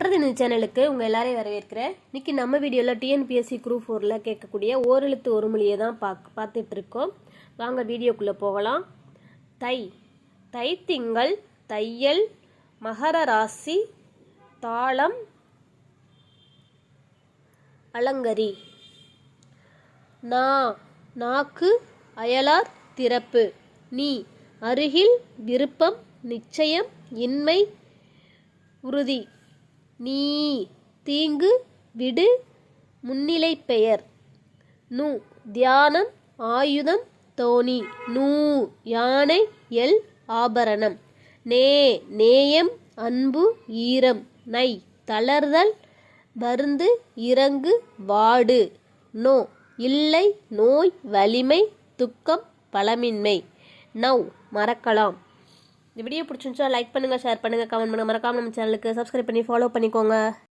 கற்றது இந்த சேனலுக்கு உங்கள் எல்லாரையும் வரவேற்கிறேன். இன்றைக்கி நம்ம வீடியோவில் டிஎன்பிஎஸ்சி குரூப் ஃபோரில் கேட்கக்கூடிய ஓரெழுத்து ஒரு மொழியை தான் பாக் பார்த்துட்ருக்கோம் வாங்க வீடியோக்குள்ளே போகலாம். தை தை திங்கள் தையல் மகர ராசி தாளம் அலங்கரி. நா நாக்கு அயலார் திறப்பு. நீ அருகில் விருப்பம் நிச்சயம் இன்மை உறுதி. நீ தீங்கு விடு முன்னிலை பெயர். நு தியானம் ஆயுதம் தோணி. நூ யானை எல் ஆபரணம். நே நேயம் அன்பு ஈரம். நை தளர்தல் வருந்து இறங்கு வாடு. நோ இல்லை நோய் வலிமை துக்கம் பலமின்மை. நவ் மறக்கலாம். இந்த வீடியோ பிடிச்சிருந்துச்சா லைக் பண்ணுங்கள் ஷேர் பண்ணுங்கள் கமெண்ட் பண்ணுங்கள் மறக்காமல் நம்ம சேனலுக்கு சப்ஸ்கிரைப் பண்ணி ஃபாலோ பண்ணிக்கோங்க.